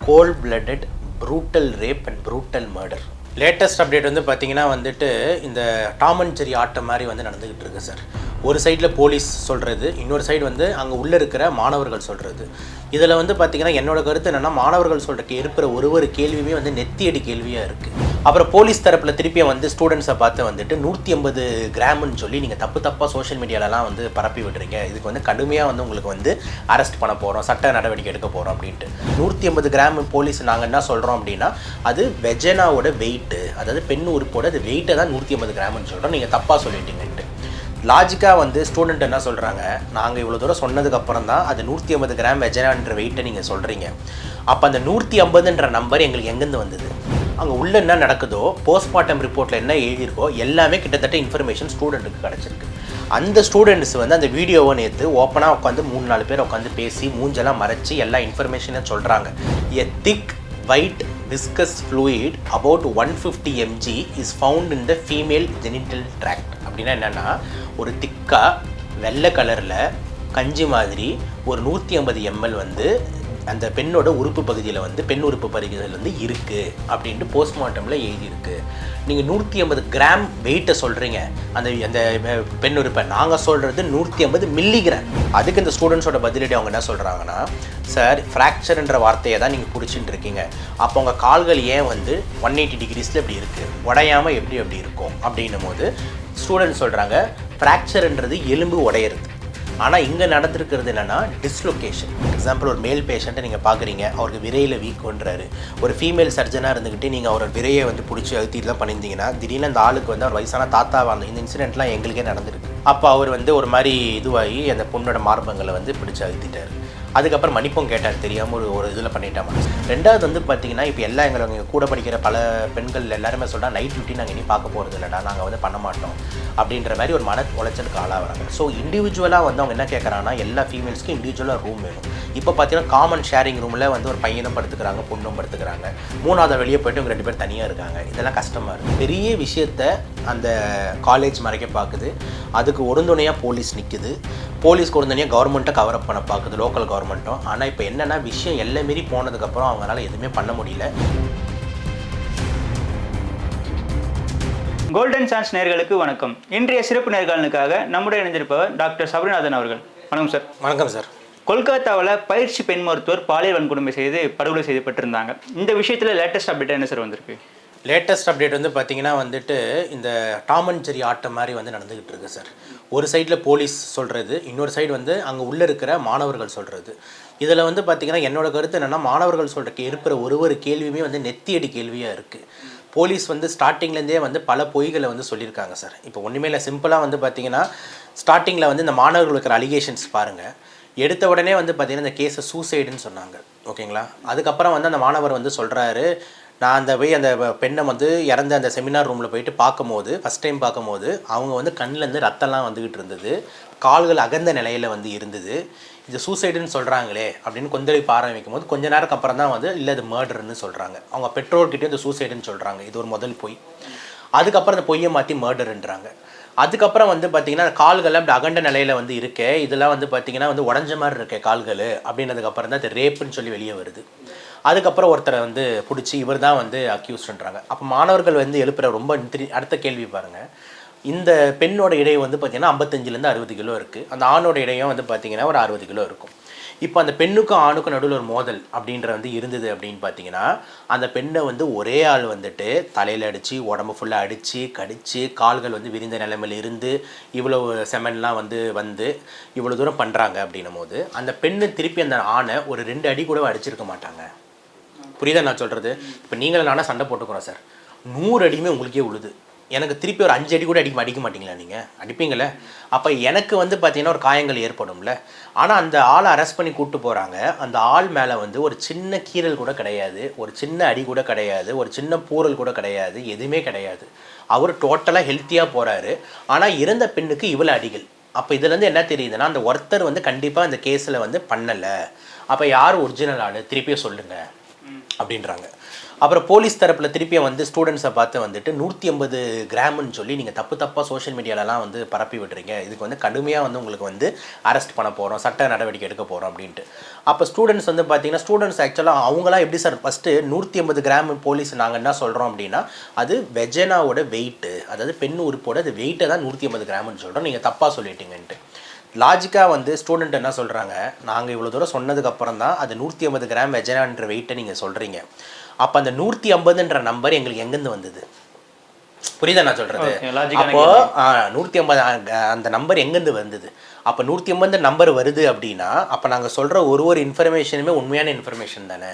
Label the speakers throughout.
Speaker 1: Cold blooded brutal rape and brutal murder latest update வந்து பார்த்தீங்கன்னா வந்துட்டு இந்த டாம் அண்ட் ஜெரி ஆட்டம் மாதிரி வந்து நடந்துக்கிட்டு இருக்கு சார் ஒரு சைடில் போலீஸ் சொல்கிறது இன்னொரு சைடு வந்து அங்கே உள்ளே இருக்கிற மாணவர்கள் சொல்கிறது இதில் வந்து பார்த்தீங்கன்னா என்னோட கருத்து என்னென்னா மாணவர்கள் சொல்கிற இருக்கிற ஒரு ஒரு கேள்வியுமே வந்து நெத்தியடி கேள்வியாக இருக்குது அப்புறம் போலீஸ் தரப்பில் திருப்பியும் வந்து ஸ்டூடெண்ட்ஸை பார்த்து வந்துட்டு நூற்றி ஐம்பது கிராம்னு சொல்லி நீங்கள் தப்பு தப்பாக சோஷியல் மீடியாலலாம் வந்து பரப்பி விடுறீங்க. இதுக்கு வந்து கடுமையாக வந்து உங்களுக்கு வந்து அரெஸ்ட் பண்ண போகிறோம் சட்ட நடவடிக்கை எடுக்க போகிறோம் அப்படின்ட்டு. நூற்றி ஐம்பது கிராம் போலீஸ் நாங்கள் என்ன சொல்கிறோம் அப்படின்னா அது வெஜனாவோட வெயிட்டு அதாவது பெண் உறுப்போட அது வெயிட்டை தான் நூற்றி ஐம்பது கிராம்னு சொல்கிறோம் நீங்கள் தப்பாக சொல்லிட்டீங்கன்ட்டு. லாஜிக்காக வந்து ஸ்டூடெண்ட் என்ன சொல்கிறாங்க நாங்கள் இவ்வளோ தூரம் சொன்னதுக்கப்புறம் தான் அது நூற்றி ஐம்பது கிராம் வெஜனான்ற வெயிட்டை நீங்கள் சொல்கிறீங்க அப்போ அந்த நூற்றி ஐம்பதுன்ற நம்பர் எங்களுக்கு எங்கேருந்து வந்தது? அங்கே உள்ள என்ன நடக்குதோ போஸ்ட்மார்ட்டம் ரிப்போர்ட்டில் என்ன எழுதியிருக்கோ எல்லாமே கிட்டத்தட்ட இன்ஃபர்மேஷன் ஸ்டூடெண்ட்டுக்கு கிடச்சிருக்கு. அந்த ஸ்டூடெண்ட்ஸ் வந்து அந்த வீடியோவை நேற்று ஓப்பனாக உட்காந்து மூணு நாலு பேர் உட்காந்து பேசி மூஞ்செல்லாம் மறைச்சி எல்லா இன்ஃபர்மேஷனும் சொல்கிறாங்க a thick white viscous fluid about one fifty MG is found in the female genital tract அப்படின்னா என்னென்னா ஒரு திக்காக வெள்ளை கலரில் கஞ்சி மாதிரி ஒரு நூற்றி ஐம்பது எம்எல் வந்து அந்த பெண்ணோட உறுப்பு பகுதியில் வந்து பெண் உறுப்பு பகுதியில் வந்து இருக்குது அப்படின்ட்டு போஸ்ட்மார்ட்டமில் எழுதியிருக்கு. நீங்கள் நூற்றி ஐம்பது கிராம் வெயிட்டை சொல்கிறீங்க அந்த அந்த பெண் உறுப்பை நாங்கள் சொல்கிறது நூற்றி ஐம்பது மில்லிகிராம் அதுக்கு இந்த ஸ்டூடெண்ட்ஸோட பதிலடி அவங்க என்ன சொல்கிறாங்கன்னா சார் ஃப்ராக்சர்ன்ற வார்த்தையை தான் நீங்கள் பிடிச்சிட்டு இருக்கீங்க. அப்போ உங்கள் கால்கள் ஏன் வந்து ஒன் எயிட்டி டிகிரிஸில் இப்படி இருக்குது உடையாமல் எப்படி அப்படி இருக்கும்? அப்படின்னும் போது ஸ்டூடெண்ட் சொல்கிறாங்க ஃப்ராக்சர்ன்றது எலும்பு உடையிறது. ஆனால் இங்கே நடந்திருக்கிறது என்னென்னா டிஸ்லொகேஷன் எக்ஸாம்பிள் ஒரு மேல் பேஷண்ட்டை நீங்கள் பார்க்குறீங்க அவருக்கு விரையில் வீக்குன்றாரு ஒரு ஃபீமேல் சர்ஜனாக இருந்துக்கிட்டு நீங்கள் அவரோட விரையை வந்து பிடிச்சி அழுத்திட்டுலாம் பண்ணியிருந்தீங்கன்னா திடீர்னு அந்த ஆளுக்கு வந்து அவர் வயசான தாத்தாவாக அந்த இந்த இன்சிடென்ட்லாம் எங்களுக்கே நடந்திருக்கு. அப்போ அவர் வந்து ஒரு மாதிரி இதுவாகி அந்த பொண்ணோட மார்பங்களை வந்து பிடிச்சி அழுத்திட்டார். அதுக்கப்புறம் மன்னிப்பும் கேட்டார் தெரியாமல் ஒரு ஒரு இதில் பண்ணிட்டாமா. ரெண்டாவது வந்து பார்த்தீங்கன்னா இப்போ எல்லா எங்களை இங்க கூட படிக்கிற பல பெண்கள் எல்லாருமே சொல்கிறா நைட் டியூட்டி நாங்கள் இனி பார்க்க போகிறது இல்லைடா நாங்கள் வந்து பண்ண மாட்டோம். அப்படின்ற மாதிரி ஒரு மன உளைச்சலுக்கு ஆளாகிறாங்க ஸோ இண்டிவிஜுவலாக வந்து அவங்க என்ன கேட்குறாங்கன்னா எல்லா ஃபீமேல்ஸ்க்கும் இண்டிவிஜுவலாக ரூம் வேணும். இப்போ பார்த்தீங்கன்னா காமன் ஷேரிங் ரூமில் வந்து ஒரு பையனும் படுத்துக்கிறாங்க பொண்ணும் படுத்துக்கிறாங்க. மூணாவது வெளியே போயிட்டு இவங்க ரெண்டு பேர் தனியாக இருக்காங்க. இதெல்லாம் கஷ்டமாக இருக்குது பெரிய விஷயத்த அந்த காலேஜ் மறைக்க பார்க்குது. அதுக்கு ஒருந்துணையாக போலீஸ் நிற்குது போலீஸ்க்கு ஒருந்துணையாக கவர்மெண்ட்டை கவர் அப் பண்ண பார்க்குது லோக்கல் கவர்மெண்ட்டும் ஆனால் இப்போ என்னென்னா விஷயம் எல்லாம் மீறி போனதுக்கப்புறம் அவங்களால எதுவுமே பண்ண முடியல.
Speaker 2: கோல்டன் சான்ஸ் நேர்களுக்கு வணக்கம். இன்றைய சிறப்பு நேர்காணலுக்காக நம்முடைய இணைந்திருப்பவர் டாக்டர் சபரிநாதன் அவர்கள். வணக்கம் சார்.
Speaker 1: வணக்கம் சார்.
Speaker 2: கொல்கத்தாவில் பயிற்சி பெண் மருத்துவர் பாலியல் வன்கொடுமை செய்து படுகொலை செய்யப்பட்டிருந்தாங்க இந்த விஷயத்தில் லேட்டஸ்ட் அப்டேட் என்ன சார் வந்திருக்கு?
Speaker 1: லேட்டஸ்ட் அப்டேட் வந்து பார்த்தீங்கன்னா வந்துட்டு இந்த டாம் அண்ட் ஜெரி ஆட்டம் மாதிரி வந்து நடந்துக்கிட்டு இருக்கு சார் ஒரு சைடில் போலீஸ் சொல்கிறது இன்னொரு சைடு வந்து அங்கே உள்ளே இருக்கிற மாணவர்கள் சொல்கிறது இதில் வந்து பார்த்திங்கன்னா என்னோட கருத்து என்னென்னா மாணவர்கள் சொல்கிற இருக்கிற ஒரு ஒரு கேள்வியுமே வந்து நெத்தியடி கேள்வியாக இருக்குது போலீஸ் வந்து ஸ்டார்டிங்லேருந்தே வந்து பல பொய்களை வந்து சொல்லியிருக்காங்க சார் இப்போ ஒன்றுமே இல்லை சிம்பிளாக வந்து பார்த்தீங்கன்னா ஸ்டார்டிங்கில் வந்து இந்த மாணவர்கள் இருக்கிற அலிகேஷன்ஸ் பாருங்கள் எடுத்த உடனே வந்து பார்த்தீங்கன்னா இந்த கேஸை சூசைடுன்னு சொன்னாங்க. ஓகேங்களா? அதுக்கப்புறம் வந்து அந்த மாணவர் வந்து சொல்கிறாரு நான் அந்த போய் அந்த பெண்ணை வந்து இறந்த அந்த செமினார் ரூமில் போயிட்டு பார்க்கும்போது ஃபஸ்ட் டைம் பார்க்கும்போது அவங்க வந்து கண்ணிலேருந்து ரத்தம்லாம் வந்துக்கிட்டு இருந்தது. கால்கள் அகந்த நிலையில் வந்து இருந்தது. இது சூசைடுன்னு சொல்கிறாங்களே அப்படின்னு கொந்தளிப்பு ஆரம்பிக்கும் போது கொஞ்ச நேரம் அப்புறம் தான் வந்து இல்லை இது மர்டர்னு சொல்கிறாங்க அவங்க பெற்றோர்கிட்டே இந்த சூசைடுன்னு சொல்கிறாங்க இது ஒரு முதல் பொய். அதுக்கப்புறம் அந்த பொய்யை மாற்றி மர்டருன்றாங்க அதுக்கப்புறம் வந்து பார்த்திங்கன்னா கால்கள் அப்படி அகண்ட நிலையில் வந்து இருக்கே இதெல்லாம் வந்து பார்த்தீங்கன்னா வந்து உடஞ்ச மாதிரி இருக்கே கால்கள் அப்படின்றதுக்கப்புறம் தான் அது ரேப்புன்னு சொல்லி வெளியே வருது. அதுக்கப்புறம் ஒருத்தரை வந்து பிடிச்சி இவர் தான் வந்து அக்யூஸ்டுன்றாங்க. அப்போ மாணவர்கள் வந்து எழுப்புற ரொம்ப அடுத்த கேள்வி பாருங்கள் இந்த பெண்ணோட இடையை வந்து பார்த்தீங்கன்னா ஐம்பத்தஞ்சிலேருந்து அறுபது கிலோ இருக்குது அந்த ஆணோட இடையும் வந்து பார்த்திங்கன்னா ஒரு அறுபது கிலோ இருக்கும். இப்போ அந்த பெண்ணுக்கும் ஆணுக்கும் நடுவில் ஒரு மோதல் அப்படின்ற வந்து இருந்தது அப்படின்னு பார்த்தீங்கன்னா அந்த பெண்ணை வந்து ஒரே ஆள் வந்துட்டு தலையில் அடித்து உடம்பு ஃபுல்லாக அடித்து கடித்து கால்கள் வந்து விரிந்த நிலைமையில் இருந்து இவ்வளோ செமன்லாம் வந்து வந்து இவ்வளோ தூரம் பண்ணுறாங்க அப்படின்னும் போது அந்த பெண்ணு திருப்பி அந்த ஆணை ஒரு ரெண்டு அடி கூட அடிச்சிருக்க மாட்டாங்க. புரியுதா நான் சொல்கிறது இப்போ நீங்களும் நானும் சண்டை போட்டுக்கிறோம் சார். நூறு அடியுமே உங்களுக்கே உழுது. எனக்கு திருப்பி ஒரு அஞ்சு அடி கூட அடிக்க அடிக்க மாட்டீங்களா நீங்கள் அடிப்பீங்களே? அப்போ எனக்கு வந்து பார்த்தீங்கன்னா ஒரு காயங்கள் ஏற்படும்ல. ஆனால் அந்த ஆளை அரெஸ்ட் பண்ணி கூப்பிட்டு போகிறாங்க அந்த ஆள் மேலே வந்து ஒரு சின்ன கீறல் கூட கிடையாது. ஒரு சின்ன அடி கூட கிடையாது. ஒரு சின்ன பூரல் கூட கிடையாது. எதுவுமே கிடையாது. அவர் டோட்டலாக ஹெல்த்தியாக போகிறாரு ஆனால் இறந்த பெண்ணுக்கு இவ்வளோ அடிகள். அப்போ இதுலேருந்து என்ன தெரியுதுன்னா அந்த ஒருத்தர் வந்து கண்டிப்பாக அந்த கேஸில் வந்து பண்ணலை. அப்போ யார் ஒரிஜினல் ஆள்? திருப்பியும் சொல்லுங்கள் அப்படின்றாங்க. அப்புறம் போலீஸ் தரப்பில் திருப்பியும் வந்து ஸ்டூடெண்ட்ஸை பார்த்து வந்துட்டு நூற்றி ஐம்பது கிராம்னு சொல்லி நீங்கள் தப்பு தப்பாக சோஷியல் மீடியாலலாம் வந்து பரப்பி விடுறீங்க இதுக்கு வந்து கடுமையாக வந்து உங்களுக்கு வந்து அரெஸ்ட் பண்ண போகிறோம் சட்ட நடவடிக்கை எடுக்க போகிறோம் அப்படின்ட்டு. அப்போ ஸ்டூடெண்ட்ஸ் வந்து பார்த்தீங்கன்னா ஸ்டூடெண்ட்ஸ் ஆக்சுவலாக அவங்களாம் எப்படி சார் ஃபஸ்ட்டு நூற்றி ஐம்பது கிராம் போலீஸ் நாங்கள் என்ன சொல்கிறோம் அப்படின்னா அது வெஜனாவோட வெயிட்டு அதாவது பெண் உறுப்போட அது வெயிட்டை தான் நூற்றி ஐம்பது கிராம்னு சொல்கிறோம் நீங்கள் தப்பாக சொல்லிட்டீங்கன்ட்டு. லாஜிக்காக வந்து ஸ்டூடெண்ட் என்ன சொல்கிறாங்க நாங்கள் இவ்வளோ தூரம் சொன்னதுக்கப்புறம் தான் அது நூற்றி ஐம்பது கிராம் வெஜனான்ற வெயிட்டை நீங்கள் சொல்கிறீங்க அப்போ அந்த நூற்றி ஐம்பதுன்ற நம்பர் எங்களுக்கு எங்கேருந்து வந்தது? புரியுதா நான் சொல்கிறது அப்போ நூற்றி ஐம்பது அந்த நம்பர் எங்கேருந்து வந்தது? அப்போ நூற்றி ஐம்பது நம்பர் வருது அப்படின்னா அப்போ நாங்கள் சொல்கிற ஒரு ஒரு இன்ஃபர்மேஷனுமே உண்மையான இன்ஃபர்மேஷன் தானே?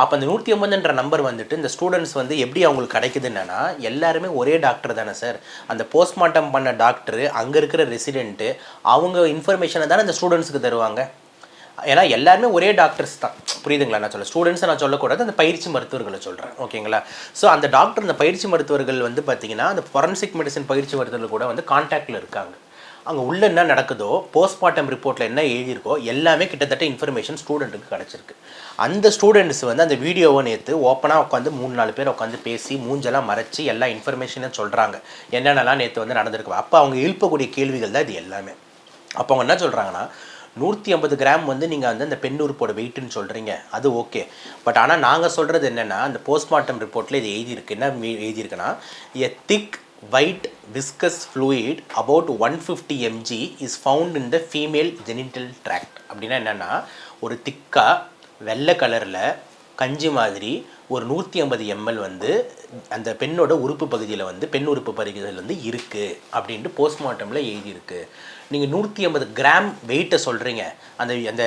Speaker 1: அப்போ அந்த நூற்றி ஐம்பதுன்ற நம்பர் வந்துட்டு இந்த ஸ்டூடெண்ட்ஸ் வந்து எப்படி அவங்களுக்கு கிடைக்குதுன்னா எல்லாருமே ஒரே டாக்டர் தானே சார் அந்த போஸ்ட்மார்ட்டம் பண்ண டாக்டர் அங்கே இருக்கிற ரெசிடென்ட்டு அவங்க இன்ஃபர்மேஷனை தானே அந்த ஸ்டூடெண்ட்ஸுக்கு தருவாங்க. ஏன்னா எல்லாருமே ஒரே டாக்டர்ஸ் தான். புரியுதுங்களா நான் சொல்ல ஸ்டூடெண்ட்ஸை நான் சொல்லக்கூடாது அந்த பயிற்சி மருத்துவர்களை சொல்கிறேன் ஓகேங்களா? ஸோ அந்த டாக்டர் அந்த பயிற்சி மருத்துவர்கள் வந்து பார்த்திங்கன்னா அந்த ஃபொரன்சிக் மெடிசன் பயிற்சி மருத்துவர்கள் கூட வந்து கான்டாக்டில் இருக்காங்க. அங்கே உள்ள என்ன நடக்குதோ போஸ்ட்மார்ட்டம் ரிப்போர்ட்டில் என்ன எழுதியிருக்கோ எல்லாமே கிட்டத்தட்ட இன்ஃபர்மேஷன் ஸ்டூடெண்ட்டுக்கு கிடச்சிருக்கு. அந்த ஸ்டூடெண்ட்ஸ் வந்து அந்த வீடியோவை நேற்று ஓப்பனாக உட்காந்து மூணு நாலு பேர் உட்காந்து பேசி மூஞ்செல்லாம் மறைச்சி எல்லா இன்ஃபர்மேஷனும் சொல்கிறாங்க என்னென்னலாம் நேற்று வந்து நடந்திருக்கு. அப்போ அவங்க எழுப்பக்கூடிய கேள்விகள் தான் இது எல்லாமே. அப்போ அவங்க என்ன சொல்கிறாங்கன்னா நூற்றி ஐம்பது கிராம் வந்து நீங்கள் வந்து அந்த பெண் உறுப்போட வெயிட்டுன்னு சொல்கிறீங்க அது ஓகே பட் ஆனால் நாங்கள் சொல்கிறது என்னென்னா அந்த போஸ்ட்மார்ட்டம் ரிப்போர்ட்டில் இது எழுதியிருக்கு. என்ன எழுதியிருக்குன்னா எ திக் white viscous fluid about 150 mg is found in the female genital tract. அப்படின்னா என்னென்னா ஒரு திக்காக வெள்ளை கலரில் கஞ்சி மாதிரி ஒரு நூற்றி ஐம்பது எம்எல் வந்து அந்த பெண்ணோட உறுப்பு பகுதியில் வந்து பெண் உறுப்பு பகுதியில் வந்து இருக்குது அப்படின்ட்டு போஸ்ட்மார்ட்டமில் எழுதியிருக்கு. நீங்கள் நூற்றி ஐம்பது கிராம் வெயிட்டை சொல்கிறீங்க அந்த அந்த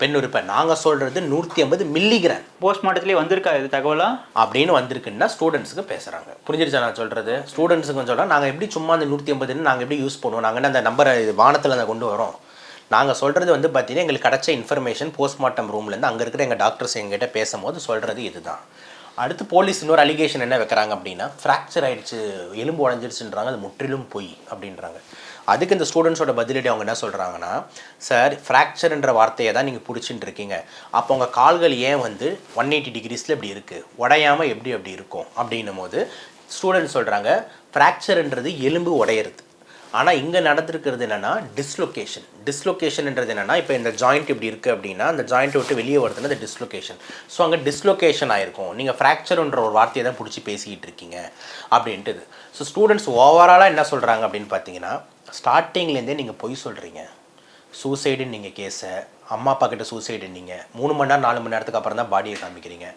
Speaker 1: பெண் உறுப்பை நாங்கள் சொல்கிறது நூற்றி ஐம்பது மில்லிகிராம்
Speaker 2: போஸ்ட்மார்ட்டத்திலே வந்திருக்கா இது தகவலா?
Speaker 1: அப்படின்னு வந்திருக்குன்னா ஸ்டூடெண்ட்ஸுக்கு பேசுகிறாங்க புரிஞ்சிருச்சா நான் சொல்கிறது ஸ்டூடெண்ட்ஸுக்கு சொல்கிறேன் நாங்கள் எப்படி சும்மா அந்த நூற்றி ஐம்பதுன்னு நாங்கள் எப்படி யூஸ் பண்ணுவோம்? நாங்கள் அந்த நம்பரை வானத்தில் அதை கொண்டு வரோம்? நாங்கள் சொல்கிறது வந்து பார்த்தீங்கன்னா எங்களுக்கு கிடைச்ச இன்ஃபர்மேஷன் போஸ்ட்மார்ட்டம் ரூம்லேருந்து அங்கே இருக்கிற எங்கள் டாக்டர்ஸ் எங்கிட்ட பேசும்போது சொல்கிறது இதுதான். அடுத்து போலீஸ் இன்னொரு அலிகேஷன் என்ன வைக்கிறாங்க அப்படின்னா ஃப்ராக்சர் ஆயிடுச்சு எலும்பு உடஞ்சிருச்சுன்றாங்க அது முற்றிலும் பொய் அப்படின்றாங்க. அதுக்கு இந்த ஸ்டூடெண்ட்ஸோட பதிலடி அவங்க என்ன சொல்கிறாங்கன்னா சார் ஃப்ராக்சர்ன்ற வார்த்தையை தான் நீங்கள் பிடிச்சிட்டு இருக்கீங்க அப்போ உங்கள் கால்கள் ஏன் வந்து ஒன் எயிட்டி டிகிரிஸில் இப்படி இருக்குது உடையாமல் எப்படி அப்படி இருக்கும்? அப்படின்னும் போது ஸ்டூடெண்ட்ஸ் சொல்கிறாங்க ஃப்ராக்சர்ன்றது எலும்பு உடையிறது. ஆனால் இங்கே நடந்திருக்கிறது என்னென்னா டிஸ்லொகேஷன் டிஸ்லொகேஷன்ன்றது என்னென்னா இப்போ இந்த ஜாயிண்ட் இப்படி இருக்குது அப்படின்னா அந்த ஜாயிண்ட்டை விட்டு வெளியே வருதுன்னா அது டிஸ்லொகேஷன் ஸோ அங்கே டிஸ்லொகேஷன் ஆகிருக்கும் நீங்கள் ஃப்ராக்சர்ன்ற ஒரு வார்த்தையை தான் பிடிச்சி பேசிக்கிட்டு இருக்கீங்க. அப்படின்ட்டு ஸோ ஸ்டூடெண்ட்ஸ் ஓவராலாக என்ன சொல்கிறாங்க அப்படின்னு பார்த்தீங்கன்னா ஸ்டார்டிங்லேருந்தே நீங்கள் பொய் சொல்கிறீங்க. சூசைடுன்னு நீங்கள் கேஸை அம்மா அப்பா கிட்ட சூசைடு நீங்கள் மூணு மணி நேரம் நாலு மணி நேரத்துக்கு அப்புறம் தான் பாடியை காமிக்கிறீங்க.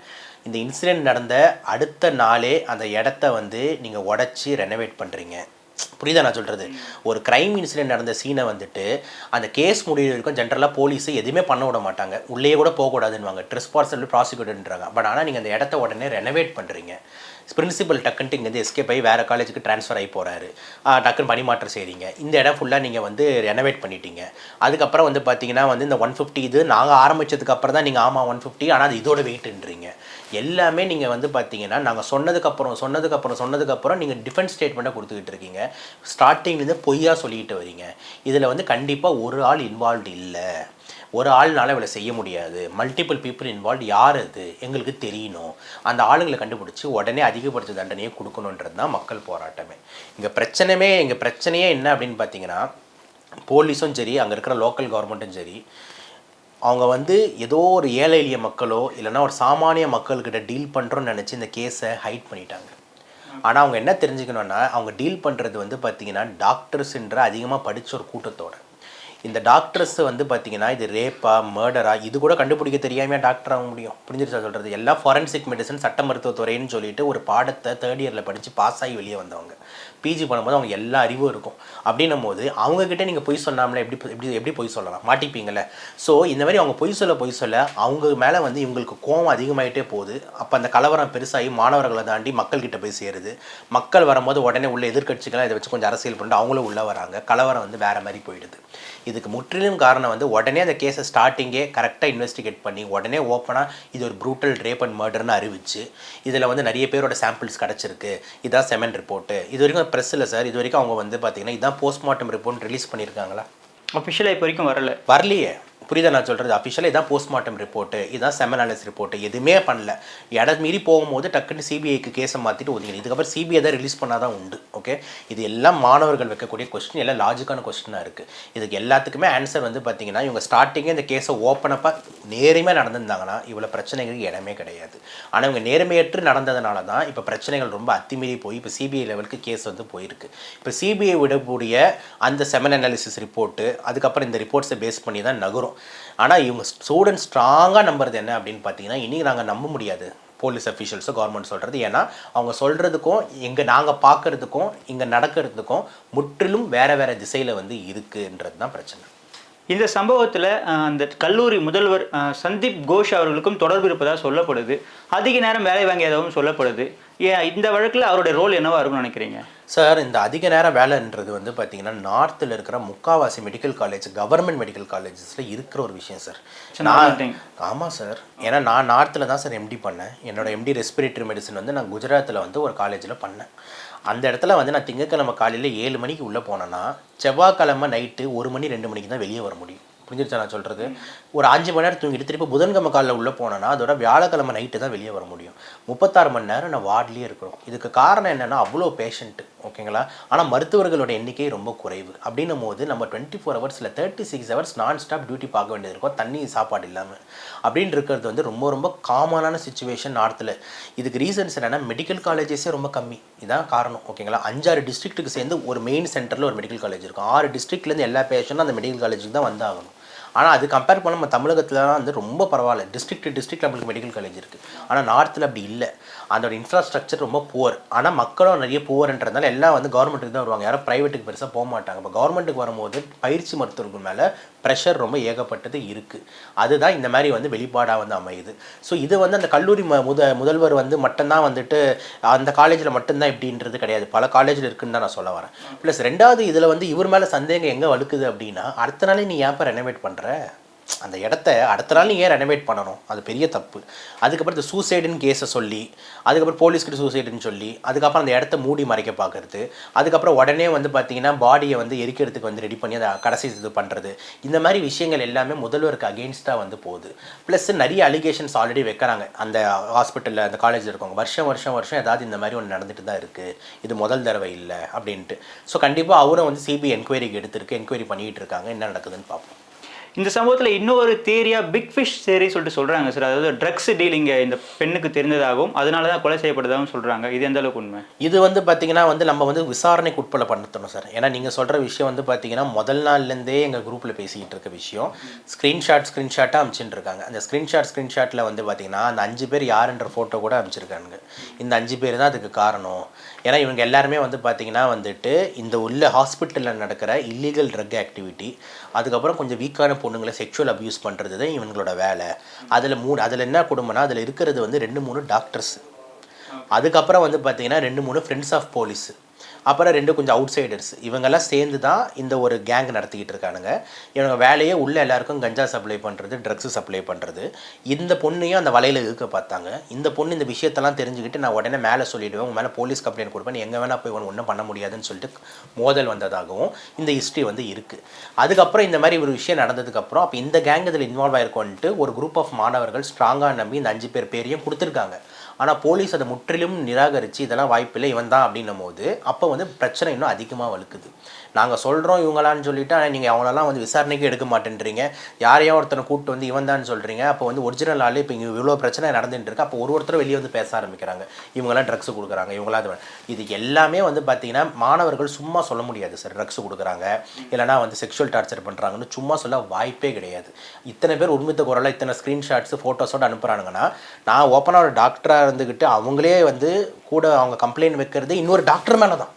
Speaker 1: இந்த இன்சிடென்ட் நடந்த அடுத்த நாளே அந்த இடத்த வந்து நீங்கள் உடச்சி ரெனோவேட் பண்ணுறீங்க புரியுதா நான் சொல்கிறது ஒரு கிரைம் இன்சிடென்ட் நடந்த சீனை வந்துட்டு அந்த கேஸ் முடிவு வரைக்கும் ஜென்ரலாக போலீஸ் எதுவுமே பண்ண விட மாட்டாங்க. உள்ளே கூட போகக்கூடாதுன்னுவாங்க. ட்ரெஸ் பார்சல் ப்ராசிக்யூட்டர்ன்றாங்க பட் ஆனால் நீங்கள் அந்த இடத்த உடனே ரெனோவேட் பண்ணுறீங்க பிரின்சிபல் டக்குன்ட்டு இங்கேருந்து எஸ்கேப் ஆகி வேறு காலேஜுக்கு ட்ரான்ஸ்ஃபர் ஆகி போகிறாரு டக்குன்னு பணிமாற்றம் செய்கிறீங்க இந்த இடம் ஃபுல்லாக நீங்கள் வந்து ரெனோவேட் பண்ணிட்டீங்க. அதுக்கப்புறம் வந்து பார்த்தீங்கன்னா வந்து இந்த ஒன் ஃபிஃப்டி இது நாங்கள் ஆரம்பிச்சதுக்கு அப்புறம் தான் நீங்கள் ஆமாம் ஒன் ஃபிஃப்டி ஆனால் அது இதோட வெயிட்ன்றீங்க எல்லாமே நீங்கள் வந்து பார்த்தீங்கன்னா நாங்கள் சொன்னதுக்கப்புறம் சொன்னதுக்கப்புறம் சொன்னதுக்கப்புறம் நீங்கள் டிஃபென்ஸ் ஸ்டேட்மெண்ட்டாக கொடுத்துக்கிட்டு இருக்கீங்க. ஸ்டார்டிங்லேருந்து பொய்யா சொல்லிக்கிட்டு வரீங்க. இதில் வந்து கண்டிப்பாக ஒரு ஆள் இன்வால்வ் இல்லை. ஒரு ஆள்னால இவ்வளோ செய்ய முடியாது. மல்டிபிள் பீப்புள் இன்வால்வ் யார் அது? எங்களுக்கு தெரியணும். அந்த ஆளுங்களை கண்டுபிடிச்சி உடனே அதிகப்படுத்த தண்டனையை கொடுக்கணுன்றது தான் மக்கள் போராட்டமே. இங்கே பிரச்சனையே இங்கே பிரச்சனையே என்ன அப்படின்னு பார்த்தீங்கன்னா போலீஸும் சரி அங்கே இருக்கிற லோக்கல் கவர்மெண்ட்டும் சரி அவங்க வந்து ஏதோ ஒரு ஏழை எளிய மக்களோ இல்லைன்னா ஒரு சாமானிய மக்கள்கிட்ட டீல் பண்ணுறோன்னு நினச்சி இந்த கேஸை ஹைட் பண்ணிட்டாங்க. ஆனால் அவங்க என்ன தெரிஞ்சுக்கணுன்னா அவங்க டீல் பண்ணுறது வந்து பார்த்திங்கன்னா டாக்டர்ஸுன்ற அதிகமாக படித்த ஒரு கூட்டத்தோட. இந்த டாக்டர்ஸ் வந்து பார்த்தீங்கன்னா இது ரேப்பா மர்டரா இது கூட கண்டுபிடிக்க தெரியாமல் டாக்டர் ஆக முடியும். புரிஞ்சிருச்சா சொல்கிறது எல்லா ஃபாரன்சிக் மெடிசன் சட்ட மருத்துவத்துறைன்னு சொல்லிட்டு ஒரு பாடத்தை தேர்ட் இயரில் படித்து பாஸ் ஆகி வெளியே வந்தவங்க. பிஜி பண்ணும்போது அவங்க எல்லா அறிவும் இருக்கும். அப்படின்னும் போது அவங்கக்கிட்ட நீங்கள் பொய் சொன்னாமலே எப்படி எப்படி எப்படி பொய் சொல்லலாம்? மாட்டிப்பீங்களே ஸோ இந்த மாதிரி அவங்க பொய் சொல்ல பொய் சொல்ல அவங்க மேலே வந்து இவங்களுக்கு கோவம் அதிகமாயிட்டே போகுது. அப்போ அந்த கலவரம் பெருசாகி மாணவர்களை தாண்டி மக்கள்கிட்ட போய் சேருது. மக்கள் வரும்போது உடனே உள்ள எதிர்க்கட்சிகளாக இதை வச்சு கொஞ்சம் அரசியல் பண்ணிட்டு அவங்களும் உள்ளே வராங்க. கலவரம் வந்து வேறு மாதிரி போயிடுது. இதுக்கு முற்றிலும் காரணம் வந்து உடனே அந்த கேஸை ஸ்டார்டிங்கே கரெக்டாக இன்வெஸ்டிகேட் பண்ணி உடனே ஓப்பனாக இது ஒரு ப்ரூட்டல் ரேப் அண்ட் மர்டர்னு அறிவிச்சு இதில் வந்து நிறைய பேரோட சாம்பிள்ஸ் கிடச்சிருக்கு. இதான் செமன் ரிப்போர்ட்டு இது வரைக்கும் ப்ரெஸ்ஸில் சார் இது வரைக்கும் அவங்க வந்து பார்த்தீங்கன்னா இதான் போஸ்ட்மார்ட்டம் ரிப்போர்ட் ரிலீஸ் பண்ணியிருக்காங்களா?
Speaker 2: அஃபிஷியலாக இப்போ வரைக்கும் வரல.
Speaker 1: வரலையே. புரியுதா நான் சொல்கிறது அஃபிஷியலாக இதான் போஸ்ட்மார்ட்டம் ரிப்போர்ட்டு இதான் செமனாலிஸ் ரிப்போர்ட்டு எதுவுமே பண்ணல. இடம் மீறி போகும்போது டக்குன்னு சிபிஐக்கு கேஸை மாற்றிட்டு ஒதுங்கிடு. இதுக்கப்புறம் சிபிஐ தான் ரிலீஸ் பண்ணால் தான் உண்டு ஓகே இது எல்லாம் மாணவர்கள் வைக்கக்கூடிய கொஸ்டின் எல்லாம் லாஜிக்கான கொஸ்டினாக இருக்குது இதுக்கு எல்லாத்துக்குமே ஆன்சர் வந்து பார்த்திங்கன்னா இவங்க ஸ்டார்டிங்கே இந்த கேஸை ஓப்பனப்பாக நேர்மையாக நடந்திருந்தாங்கன்னா இவ்வளோ பிரச்சனைகளுக்கு இடமே கிடையாது. ஆனால் இவங்க நேர்மையற்று நடந்ததுனால தான் இப்போ பிரச்சனைகள் ரொம்ப அத்துமீறி போய் இப்போ சிபிஐ லெவலுக்கு கேஸ் வந்து போயிருக்கு. இப்போ சிபிஐ விடக்கூடிய அந்த செமன் அனாலிசிஸ் ரிப்போர்ட்டு அதுக்கப்புறம் இந்த ரிப்போர்ட்ஸை பேஸ் பண்ணி தான் நகரும். ஆனால் இவங்க ஸ்டூடெண்ட் ஸ்ட்ராங்காக நம்புறது என்ன அப்படின்னு பார்த்தீங்கன்னா இன்றைக்கி நாங்கள் நம்ப முடியாது. போலீஸ் அஃபீஷியல்ஸோ கவர்மெண்ட் சொல்கிறது ஏன்னா அவங்க சொல்கிறதுக்கும் இங்கே நாங்கள் பார்க்குறதுக்கும் இங்கே நடக்கிறதுக்கும் முற்றிலும் வேறு வேறு திசையில் வந்து இருக்குன்றது தான் பிரச்சனை.
Speaker 2: இந்த சம்பவத்தில் அந்த கல்லூரி முதல்வர் சந்தீப் கோஷ் அவர்களுக்கும் தொடர்பு இருப்பதாக சொல்லப்படுது. அதிக நேரம் வேலை வாங்கியதாகவும் சொல்லப்படுது. ஏன் இந்த வழக்கில் அவருடைய ரோல் என்னவா இருக்கும்னு நினைக்கிறீங்க?
Speaker 1: சார் இந்த அதிக நேரம் வேலைன்றது வந்து பார்த்தீங்கன்னா நார்த்தில் இருக்கிற முக்காவாசி மெடிக்கல் காலேஜ் கவர்மெண்ட் மெடிக்கல் காலேஜஸில் இருக்கிற ஒரு விஷயம் சார்.
Speaker 2: thing.
Speaker 1: ஆமாம் சார். ஏன்னா நான் நார்த்தில் தான் சார் எம்டி பண்ணேன். என்னோட எம்டி ரெஸ்பிரேட்டரி மெடிசன் வந்து நான் குஜராத்தில் வந்து ஒரு காலேஜில் பண்ணேன். அந்த இடத்துல வந்து நான் திங்கட்கிழமை காலையில் ஏழு மணிக்கு உள்ளே போனேன்னா செவ்வாய்க்கிழமை நைட்டு ஒரு மணி ரெண்டு மணிக்கு தான் வெளியே வர முடியும். புரிஞ்சிருச்சா நான் சொல்கிறது ஒரு அஞ்சு மணி நேரம் தூங்கிட்டு திருப்பி புதன்கிழமை காலையில் உள்ளே போனேன்னா அதோட வியாழக்கிழமை நைட்டு தான் வெளியே வர முடியும். முப்பத்தாறு மணி நேரம் நான் வார்ட்லேயே இருக்கிறோம். இதுக்கு காரணம் என்னென்னா அவ்வளோ பேஷண்ட்டு ஓகேங்களா? ஆனால் மருத்துவர்களோட எண்ணிக்கை ரொம்ப குறைவு. அப்படின்னும் போது நம்ம டுவெண்ட்டி ஃபோர் ஹவர்ஸில் thirty six hours nonstop duty பார்க்க வேண்டியது இருக்கும். தண்ணி சாப்பாடு இல்லாமல் அப்படின்னு இருக்கிறது வந்து ரொம்ப ரொம்ப காமனான சுச்சுவேஷன் நார்த்தில் இதுக்கு ரீசன்ஸ் என்னென்னா மெடிக்கல் காலேஜஸே ரொம்ப கம்மி. இதான் காரணம். ஓகேங்களா? அஞ்சாறு டிஸ்ட்ரிக்ட்டுக்கு சேர்ந்து ஒரு மெயின் சென்டரில் ஒரு மெடிக்கல் காலேஜ் இருக்கும். ஆறு டிஸ்ட்ரிக்ட்லேருந்து எல்லா பேஷண்ட்டும் அந்த மெடிக்கல் காலேஜுக்கு தான் வந்தாகணும். ஆனால் அது கம்பேர் பண்ண நம்ம தமிழகத்தில் வந்து ரொம்ப பரவாயில்ல. டிஸ்ட்ரிக்ட் டிஸ்ட்ரிக்ட் நம்மளுக்கு மெடிக்கல் காலேஜ் இருக்குது ஆனால் நார்த்தில் அப்படி இல்லை. அதோட இன்ஃப்ராஸ்ட்ரக்சர் ரொம்ப புவர் ஆனால் மக்களும் நிறைய புவர்ன்றதுனால எல்லாம் வந்து கவர்மெண்ட்டுக்கு தான் வருவாங்க. யாரும் ப்ரைவேட்டுக்கு பெருசாக போக மாட்டாங்க. இப்போ கவர்மெண்ட்டுக்கு வரும்போது பயிற்சி மருத்துவர்கள் மேலே ப்ரெஷர் ரொம்ப ஏகப்பட்டது இருக்குது அதுதான் இந்த மாதிரி வந்து வெளிப்பாடாக வந்து அமையுது. ஸோ இது வந்து அந்த கல்லூரி ம முத முதல்வர் வந்து மட்டும்தான் வந்துட்டு அந்த காலேஜில் மட்டும்தான் இப்படின்றது கிடையாது. பல காலேஜில் இருக்குன்னு தான் நான் சொல்ல வரேன். ப்ளஸ் ரெண்டாவது இதில் வந்து இவர் மேலே சந்தேகம் எங்கே வலுக்குது அப்படின்னா அடுத்த நாளே நீ ஏன் ரெனோவேட் பண்ணுற அந்த இடத்த அடுத்த நாள் நீங்கள் ஏன் ரெனோவேட் பண்ணணும். அது பெரிய தப்பு. அதுக்கப்புறம் இந்த சூசைடுன்னு கேஸை சொல்லி அதுக்கப்புறம் போலீஸ்கிட்ட சூசைடுன்னு சொல்லி அதுக்கப்புறம் அந்த இடத்த மூடி மறைக்க பார்க்கறது அதுக்கப்புறம் உடனே வந்து பார்த்தீங்கன்னா பாடியை வந்து எரிக்கிறதுக்கு வந்து ரெடி பண்ணி அதை கடைசி இது பண்ணுறது இந்த மாதிரி விஷயங்கள் எல்லாமே முதல்வருக்கு அகெயின்ஸ்டாக வந்து போகுது. ப்ளஸ் நிறைய அலிகேஷன்ஸ் ஆல்ரெடி வைக்கிறாங்க. அந்த ஹாஸ்பிட்டலில் அந்த காலேஜில் இருக்கவங்க. வருஷம் வருஷம் வருஷம் ஏதாவது இந்த மாதிரி ஒன்று நடந்துட்டு தான் இருக்குது இது முதல் தடவை இல்லை அப்படின்ட்டு. ஸோ கண்டிப்பாக அவரும் வந்து சிபிஐ என்கொயரிக்கு எடுத்திருக்கு. என்கொயரி பண்ணிகிட்டு இருக்காங்க. என்ன நடக்குதுன்னு பார்ப்போம்.
Speaker 2: இந்த சம்பவத்தில் இன்னொரு தேரியா பிக் ஃபிஷ் தேரி சொல்லிட்டு சொல்கிறாங்க சார் அதாவது ட்ரக்ஸ் டீலிங்க இந்த பெண்ணுக்கு தெரிந்ததாகவும் அதனால தான் கொலை செய்யப்பட்டதாகவும் சொல்கிறாங்க இது எந்த அளவுக்கு உண்மை?
Speaker 1: இது வந்து பார்த்தீங்கன்னா வந்து நம்ம வந்து விசாரணைக்கு உட்பட பண்ணணும் சார் ஏன்னா நீங்கள் சொல்கிற விஷயம் வந்து பார்த்தீங்கன்னா முதல் நாள்லேருந்தே எங்கள் குரூப்பில் பேசிக்கிட்டு இருக்க விஷயம். ஸ்க்ரீன்ஷாட் ஸ்க்ரீன்ஷாட்டாக அனுப்பிச்சுட்டு இருக்காங்க. அந்த ஸ்க்ரீன்ஷாட் ஸ்க்ரீன்ஷாட்டில் வந்து பார்த்தீங்கன்னா அந்த அஞ்சு பேர் யாருன்ற ஃபோட்டோ கூட அமிச்சிருக்காங்க இந்த அஞ்சு பேர் தான் அதுக்கு காரணம். ஏன்னா இவங்க எல்லாருமே வந்து பார்த்தீங்கன்னா வந்துட்டு இந்த உள்ள ஹாஸ்பிட்டலில் நடக்கிற இல்லீகல் ட்ரக் ஆக்டிவிட்டி அதுக்கப்புறம் கொஞ்சம் வீக்கான பொண்ணுங்களை செக்ஷுவல் அபியூஸ் பண்ணுறது தான் இவங்களோட வேலை. அதில் மூணு அதில் என்ன குடும்பம்னா அதில் இருக்கிறது வந்து ரெண்டு மூணு டாக்டர்ஸ் அதுக்கப்புறம் வந்து பார்த்தீங்கன்னா ரெண்டு மூணு ஃப்ரெண்ட்ஸ் ஆஃப் போலீஸ் அப்புறம் ரெண்டு கொஞ்சம் அவுட் சைடர்ஸ் இவங்கெல்லாம் சேர்ந்து தான் இந்த ஒரு கேங் நடத்திக்கிட்டு இருக்கானுங்க. இவங்க வேலையே உள்ளே எல்லாருக்கும் கஞ்சா சப்ளை பண்ணுறது ட்ரக்ஸ் சப்ளை பண்ணுறது இந்த பொண்ணையும் அந்த வலையில் இருக்க பார்த்தாங்க. இந்த பொண்ணு இந்த விஷயத்தெல்லாம் தெரிஞ்சுக்கிட்டு நான் உடனே மேலே சொல்லிவிடுவேன் உங்கள் மேலே போலீஸ் கம்ப்ளைண்ட் கொடுப்பேன். எங்கே வேணால் போய் ஒன்று ஒன்றும் பண்ண முடியாதுன்னு சொல்லிட்டு மோதல் வந்ததாகவும் இந்த ஹிஸ்ட்ரி வந்து இருக்குது அதுக்கப்புறம் இந்த மாதிரி ஒரு விஷயம் நடந்ததுக்கப்புறம் அப்போ இந்த கேங் இதில் இன்வால்வ் ஆயிருக்கோன்ட்டு ஒரு குரூப் ஆஃப் மாணவர்கள் ஸ்ட்ராங்காக நம்பி இந்த அஞ்சு பேர் பேரையும் கொடுத்துருக்காங்க. ஆனால் போலீஸ் அதை முற்றிலும் நிராகரித்து இதெல்லாம் வாய்ப்பில்லை இவன் தான் அப்படின்னும் போது அப்போ வந்து பிரச்சனை இன்னும் அதிகமாக வலுக்குது. நாங்கள் சொல்கிறோம் இவங்களான்னு சொல்லிட்டு ஆனால் நீங்கள் அவங்களெல்லாம் வந்து விசாரணைக்கு எடுக்க மாட்டேன்றீங்க. யாரையோ ஒருத்தனை கூப்பிட்டு வந்து இவன் தான் சொல்கிறீங்க அப்போ வந்து ஒரிஜினல் ஆளு இப்போ இங்கே இவ்வளோ பிரச்சனை நடந்துட்டு இருக்கு. அப்போ ஒரு ஒருத்தர் வெளியே வந்து பேச ஆரம்பிக்கிறாங்க. இவங்கெல்லாம் ட்ரக்ஸ் கொடுக்குறாங்க. இவங்களாம் அது இது எல்லாமே வந்து பார்த்திங்கன்னா மாணவர்கள் சும்மா சொல்ல முடியாது சார். ட்ரக்ஸ் கொடுக்குறாங்க. இல்லைனா வந்து செக்ஷுவல் டார்ச்சர் பண்ணுறாங்கன்னு சும்மா சொல்ல வாய்ப்பே கிடையாது. இத்தனை பேர் உண்மைத்த குரலாக இத்தனை ஸ்க்ரீன்ஷாட்ஸ் ஃபோட்டோஸோடு அனுப்புகிறானுங்கன்னா நான் ஓப்பனாக ஒரு டாக்டராக இருந்துக்கிட்டு அவங்களே வந்து கூட அவங்க கம்ப்ளைண்ட் வைக்கிறது இன்னொரு டாக்டர் மேலே தான்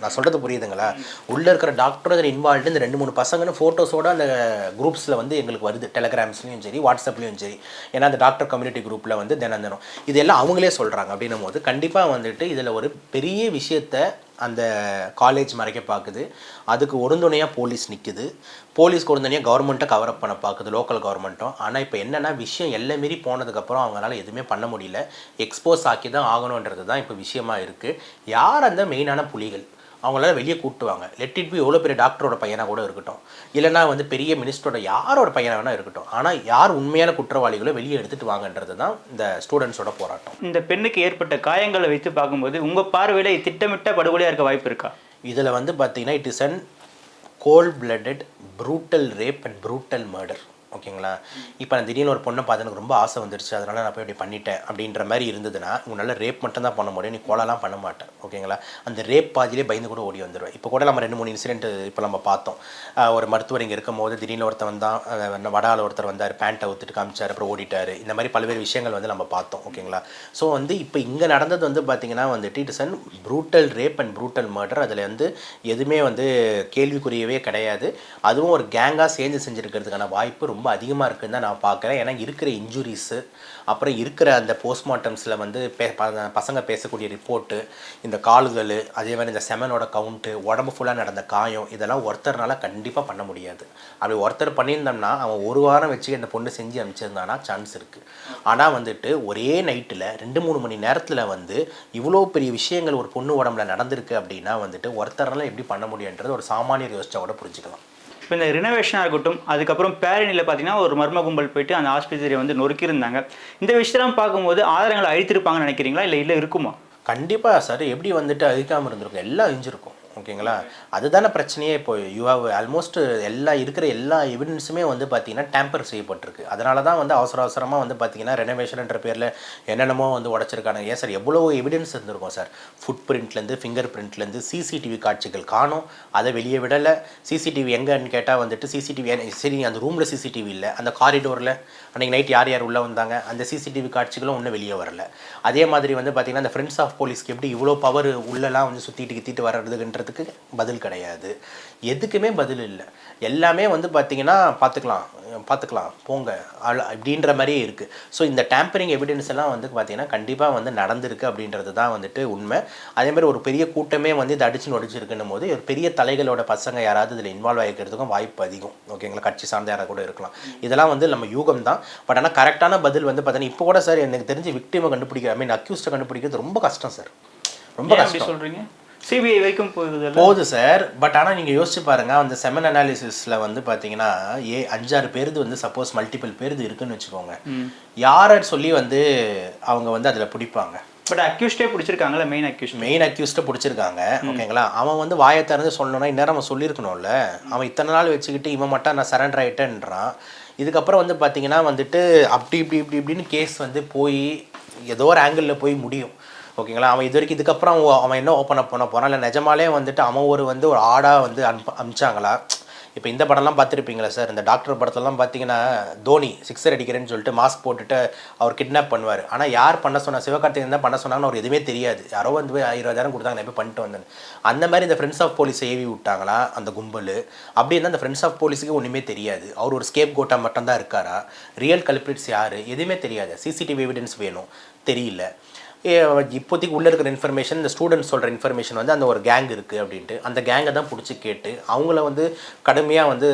Speaker 1: நான் சொல்கிறது புரியுதுங்களா? உள்ளே இருக்கிற டாக்டர் அதில் இன்வால்வ்டு இந்த ரெண்டு மூணு பசங்கன்னு ஃபோட்டோஸோட அந்த குரூப்ஸில் வந்து எங்களுக்கு வருது. டெலகிராம்ஸ்லையும் சரி வாட்ஸ்அப்லேயும் சரி. ஏன்னா அந்த டாக்டர் கம்யூனிட்டி குரூப்பில் வந்து தினம் தினம். இதெல்லாம் அவங்களே சொல்கிறாங்க அப்படின்னும் போது கண்டிப்பாக வந்துட்டு இதில் ஒரு பெரிய விஷயத்த அந்த காலேஜ் மறைக்க பார்க்குது. அதுக்கு ஒருந்துணையாக போலீஸ் நிற்குது போலீஸ்க்கு ஒருந்துணையாக கவர்மெண்ட்டை கவர் அப் பண்ண பார்க்குது லோக்கல் கவர்மெண்ட்டும் ஆனால் இப்போ என்னென்னா விஷயம் எல்லை மீறி போனதுக்கப்புறம் அவங்களால எதுவுமே பண்ண முடியல. எக்ஸ்போஸ் ஆக்கி தான் ஆகணுன்றது தான் இப்போ விஷயமா இருக்குது யார் அந்த மெயினான புலிகள்? அவங்களால வெளியே கூட்டுவாங்க. லெட் இட் பி எவ்வளோ பெரிய டாக்டரோட பையனாக கூட இருக்கட்டும். இல்லைனா வந்து பெரிய மினிஸ்டரோட யாரோட பையனாக வேணா இருக்கட்டும். ஆனால் யார் உண்மையான குற்றவாளிகளோ வெளியே எடுத்துட்டு வாங்கன்றது தான் இந்த ஸ்டூடெண்ட்ஸோட போராட்டம்.
Speaker 2: இந்த பெண்ணுக்கு ஏற்பட்ட காயங்களை வைத்து பார்க்கும்போது உங்க பார்வையில திட்டமிட்ட படுகொலையா இருக்க வாய்ப்பு இருக்கா?
Speaker 1: இதில் வந்து பார்த்தீங்கன்னா it is an cold blooded brutal rape and brutal murder ஓகேங்களா? இப்போ நான் திடீர்னு ஒரு பொண்ணை பார்த்து எனக்கு ரொம்ப ஆசை வந்துருச்சு. அதனால நான் போய் இப்படி பண்ணிட்டேன் அப்படின்ற மாதிரி இருந்ததுன்னா உன்னால் ரேப் மட்டும் தான் பண்ண முடியும். நீ கோலெல்லாம் பண்ண மாட்டேன் ஓகேங்களா? அந்த ரேப் பாதியிலே பயந்து கூட ஓடி வந்துடுவேன் இப்போ கூட நம்ம ரெண்டு மூணு இன்சிடென்ட் இப்போ நம்ம பார்த்தோம். ஒரு மருத்துவர் இங்கே இருக்கும் போது திடீர்னு ஒருத்தர் வந்தான். வடால ஒருத்தர் வந்தார். பேண்ட்டை ஊற்றிட்டு காமிச்சார். அப்புறம் ஓடிட்டார். இந்த மாதிரி பல்வேறு விஷயங்கள் வந்து நம்ம பார்த்தோம். ஓகேங்களா? ஸோ வந்து இப்போ இங்கே நடந்தது வந்து பார்த்தீங்கன்னா வந்துட்டு it's and brutal rape and brutal murder அதில் வந்து எதுவுமே வந்து கேள்விக்குரியவே கிடையாது. அதுவும் ஒரு கேங்காக சேர்ந்து செஞ்சுருக்கிறதுக்கான வாய்ப்பு ரொம்ப ரொம்ப அதிகமாக இருக்குன்னு தான் நான் பார்க்குறேன். ஏன்னா இருக்கிற இன்ஜுரிஸு அப்புறம் இருக்கிற அந்த போஸ்ட்மார்ட்டம்ஸில் வந்து பே பசங்க பேசக்கூடிய ரிப்போர்ட்டு இந்த கால்கள் அதே மாதிரி இந்த செமனோட கவுண்ட்டு உடம்பு ஃபுல்லாக நடந்த காயம் இதெல்லாம் ஒருத்தர்னால கண்டிப்பாக பண்ண முடியாது. அப்படி ஒருத்தர் பண்ணியிருந்தோம்னா அவன் ஒரு வாரம் வச்சு இந்த பொண்ணு செஞ்சு அனுப்பிச்சிருந்தானா சான்ஸ் இருக்குது ஆனால் வந்துட்டு ஒரே நைட்டில் ரெண்டு மூணு மணி நேரத்தில் வந்து இவ்வளோ பெரிய விஷயங்கள் ஒரு பொண்ணு உடம்புல நடந்திருக்கு அப்படின்னா வந்துட்டு ஒருத்தர்னால எப்படி பண்ண முடியுன்றது ஒரு சாமானியர் யோசிச்சா கூட புரிஞ்சுக்கலாம்.
Speaker 2: இப்போ இந்த ரினோவேஷனாக இருக்கட்டும் அதுக்கப்புறம் பேரணியில் பார்த்தீங்கன்னா ஒரு மர்ம கும்பல் போயிட்டு அந்த ஆஸ்பத்திரியை வந்து நொறுக்கியிருந்தாங்க. இந்த விஷயத்தெல்லாம் பார்க்கும்போது ஆதாரங்களை அழித்திருப்பாங்கன்னு நினைக்கிறீங்களா? இல்லை இல்லை இருக்குமா?
Speaker 1: கண்டிப்பாக சார் எப்படி வந்துட்டு அழிக்காமல் இருந்திருக்கும்? எல்லாம் அழிஞ்சிருக்கும் ஓகேங்களா? அதுதானே பிரச்சனையே இப்போ யூ ஹவ் ஆல்மோஸ்ட் எல்லா இருக்கிற எல்லா எவிடன்ஸுமே வந்து பார்த்தீங்கன்னா டேம்பர் செய்யப்பட்டிருக்கு. அதனால தான் வந்து அவசர அவசரமாக வந்து பார்த்தீங்கன்னா ரெனோவேஷன்ன்ற பேரில் என்னென்னமோ வந்து உடச்சிருக்காங்க ஏன் சார்? எவ்வளோ எவிடன்ஸ் இருந்திருக்கும் சார். ஃபுட் பிரிண்ட்லேருந்து ஃபிங்கர் பிரிண்ட்லேருந்து சிசிடிவி காட்சிகள் காணும். அதை வெளியே விடலை. சிசிடிவி எங்கேன்னு கேட்டால் வந்துட்டு சிசிடிவி சரி அந்த ரூமில் சிசிடிவி இல்லை. அந்த காரிடோரில் அன்றைக்கி நைட் யார் யார் உள்ளே வந்தாங்க? அந்த சிசிடிவி காட்சிகளும் ஒன்றும் வெளியே வரல. அதே மாதிரி வந்து பார்த்தீங்கன்னா அந்த ஃப்ரெண்ட்ஸ் ஆஃப் போலீஸ்க்கு எப்படி இவ்வளோ பவர் உள்ளெல்லாம் வந்து சுற்றிட்டு கித்திட்டு வர்றதுன்றதுக்கு பதில் கிடையாது. எதுக்குமே பதில் இல்லை. எல்லாமே வந்து பார்த்தீங்கன்னா பார்த்துக்கலாம் பார்த்துக்கலாம் போங்க. அப்படின்ற மாதிரியே இருக்குது ஸோ இந்த டேம்பரிங் எவிடன்ஸ் எல்லாம் வந்து பார்த்தீங்கன்னா கண்டிப்பாக வந்து நடந்திருக்கு அப்படின்றது தான் வந்துட்டு உண்மை. அதே மாதிரி ஒரு பெரிய கூட்டமே வந்து இதை அடிச்சு நொடிச்சிருக்குன்னும் போது ஒரு பெரிய தலைகளோட பசங்க யாராவது இதில் இன்வால்வ் ஆகிக்கிறதுக்கும் வாய்ப்பு அதிகம். ஓகேங்களா கட்சி சார்ந்த யாராவது கூட இருக்கலாம். இதெல்லாம் வந்து நம்ம யூகம் தான். பட் ஆனால் கரெக்டான பதில் வந்து பார்த்தீங்கன்னா இப்போ கூட சார் எனக்கு தெரிஞ்சு விக்டிமை கண்டுபிடிக்க ஐ மீன் அக்யூஸ்ட்டை கண்டுபிடிக்கிறது ரொம்ப கஷ்டம் சார் ரொம்ப கஷ்டம்.
Speaker 2: சொல்றீங்க? சிபிஐ வரைக்கும் போகுது
Speaker 1: போகுது சார். பட் ஆனால் நீங்கள் யோசிச்சு பாருங்க அந்த செமன் அனாலிசிஸில் வந்து பார்த்தீங்கன்னா ஏ அஞ்சாறு பேருது வந்து சப்போஸ் மல்டிபிள் பேருது இருக்குன்னு வச்சுக்கோங்க. யாரை சொல்லி வந்து அவங்க வந்து அதில் பிடிப்பாங்க?
Speaker 2: பட் அக்யூஸ்டே பிடிச்சிருக்காங்களா மெயின் அக்யூஸ்ட்
Speaker 1: மெயின் அக்யூஸ்ட்டை பிடிச்சிருக்காங்க. ஓகேங்களா? அவன் வந்து வாயை திறந்து சொல்லணும்னா இந்நேரம் அவன் சொல்லியிருக்கணும்ல. அவன் இத்தனை நாள் வச்சுக்கிட்டு இவன் மட்டும் நான் சரண்டர் ஆகிட்டேன்றான் இதுக்கப்புறம் வந்து பார்த்தீங்கன்னா வந்துட்டு அப்படி இப்படி இப்படி இப்படின்னு கேஸ் வந்து போய் ஏதோ ஒரு ஆங்கிளில் போய் முடியும். ஓகேங்களா? அவன் இது வரைக்கும் இதுக்கப்புறம் அவன் அவன் என்ன ஓப்பன் அப் பண்ண போகிறான் இல்லை நிஜமாலே வந்துட்டு அவன் ஒரு வந்து ஒரு ஆடாக வந்து அனுப்ப அமிச்சாங்களா இப்போ இந்த படம்லாம் பார்த்துருப்பீங்களா சார் இந்த டாக்டர் படத்தெல்லாம் பார்த்தீங்கன்னா தோனி சிக்ஸர் அடிக்கிறேன்னு சொல்லிட்டு மாஸ்க் போட்டுட்டு அவர் கிட்னாப் பண்ணுவார். ஆனால் யார் பண்ண சொன்னால் சிவகார்த்திகேயன் தான் பண்ண சொன்னாங்கன்னு அவர் எதுவுமே தெரியாது. யாரோ வந்து போய் இருபதாயிரம் கொடுத்தாங்க நான் போய் பண்ணிட்டு வந்தேன் அந்த மாதிரி இந்த ஃப்ரெண்ட்ஸ் ஆஃப் போலீஸை ஏவி விட்டாங்களா அந்த கும்பல்? அப்படி இருந்தால் அந்த ஃப்ரெண்ட்ஸ் ஆஃப் போலீஸுக்கு ஒன்றுமே தெரியாது. அவர் ஒரு ஸ்கேப் கோட்டா மட்டும்தான் இருக்காரா? ரியல் கல்பிரிட்ஸ் யார்? எதுவுமே தெரியாது. சிசிடிவி எவிடன்ஸ் வேணும். தெரியல. இப்போதைக்கு உள்ளே இருக்கிற இன்ஃபர்மேஷன் இந்த ஸ்டூடெண்ட்ஸ் சொல்கிற இன்ஃபர்மேஷன் வந்து அந்த ஒரு கேங் இருக்குது அப்படின்ட்டு. அந்த கேங்கை தான் பிடிச்சி கேட்டு அவங்கள வந்து கடுமையாக வந்து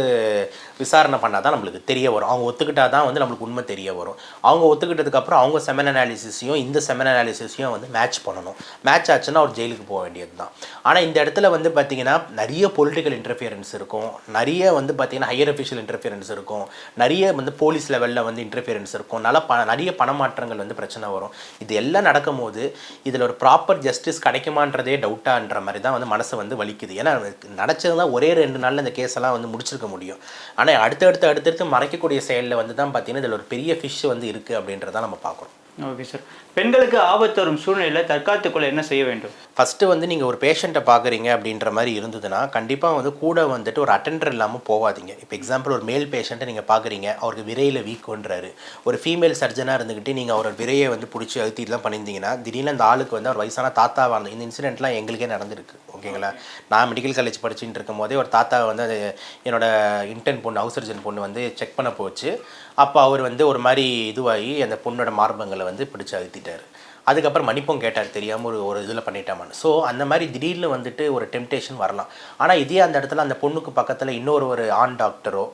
Speaker 1: விசாரணை பண்ணால் தான் நம்மளுக்கு தெரிய வரும். அவங்க ஒத்துக்கிட்டா தான் வந்து நம்மளுக்கு உண்மை தெரிய வரும். அவங்க ஒத்துக்கிட்டதுக்கப்புறம் அவங்க செமன் அனாலிசிஸையும் இந்த செமன் அனாலிசிஸையும் வந்து மேட்ச் பண்ணணும். மேட்ச் ஆச்சுன்னா அவர் ஜெயிலுக்கு போக வேண்டியது தான். ஆனால் இந்த இடத்துல வந்து பார்த்திங்கன்னா நிறைய பொலிட்டிக்கல் இன்டர்ஃபியரன்ஸ் இருக்கும். நிறைய வந்து பார்த்தீங்கன்னா ஹையர் அஃபிஷியல் இன்டர்ஃபியரன்ஸ் இருக்கும். நிறைய வந்து போலீஸ் லெவலில் வந்து இன்டர்ஃபியரன்ஸ் இருக்கும். நல்ல ப நிறைய பணமாற்றங்கள் வந்து பிரச்சனை வரும். இது எல்லாம் நடக்கும் போது இதில் ஒரு ப்ராப்பர் ஜஸ்டிஸ் கிடைக்குமான்றதே டவுட்டான்ற மாதிரி தான் வந்து மனசை வந்து வலிக்குது. ஏன்னா நடச்சது தான் ஒரே ரெண்டு நாளில் இந்த கேஸ் எல்லாம் வந்து முடிச்சிருக்க முடியும். ஆனால் அடுத்தடுத்து அடுத்தடுத்து மறைக்கக்கூடிய செயலில் வந்து தான் பார்த்தீங்கன்னா இதில் ஒரு பெரிய ஃபிஷ் வந்து இருக்குது அப்படின்றத நம்ம பார்க்குறோம்.
Speaker 2: ஓகே சார் பெண்களுக்கு ஆபத்து வரும் சூழ்நிலையில் தற்காத்துக்குள்ள என்ன செய்ய வேண்டும்?
Speaker 1: ஃபஸ்ட்டு வந்து நீங்கள் ஒரு பேஷண்ட்டை பார்க்குறீங்க அப்படின்ற மாதிரி இருந்ததுன்னா கண்டிப்பாக வந்து கூட வந்துட்டு ஒரு அட்டெண்டர் இல்லாமல் போகாதீங்க இப்போ எக்ஸாம்பிள் ஒரு மேல் பேஷண்ட்டை நீங்கள் பார்க்குறீங்க அவருக்கு விரையில் வீக்குன்றாரு. ஒரு ஃபீமேல் சர்ஜனாக இருந்துக்கிட்டு நீங்கள் அவரோட விரையை வந்து பிடிச்சி அழுத்திட்டுலாம் பண்ணியிருந்தீங்கன்னா திடீர்னு அந்த ஆளுக்கு வந்து அவர் வயசான தாத்தாவாக இருந்த இந்த இன்சிடென்ட்லாம் எங்களுக்கே நடந்திருக்கு. ஓகேங்களா? நான் மெடிக்கல் காலேஜ் படிச்சுட்டு இருக்கும் போதே ஒரு தாத்தா வந்து அது என்னோட இன்டர்ன் பொண்ணு ஹவுஸ் சர்ஜன் பொண்ணு வந்து செக் பண்ண போச்சு. அப்போ அவர் வந்து ஒரு மாதிரி இதுவாகி அந்த பொண்ணோட மார்பங்களை வந்து பிடிச்சி அழுத்திட்டாரு அதுக்கப்புறம் மன்னிப்பும் கேட்டார் தெரியாமல் ஒரு ஒரு இதில் பண்ணிட்டாமான்னு. ஸோ அந்த மாதிரி திடீர்னு வந்துட்டு ஒரு டெம்டேஷன் வரலாம். ஆனால் இதே அந்த இடத்துல அந்த பொண்ணுக்கு பக்கத்தில் இன்னொரு ஒரு ஆண் டாக்டரோ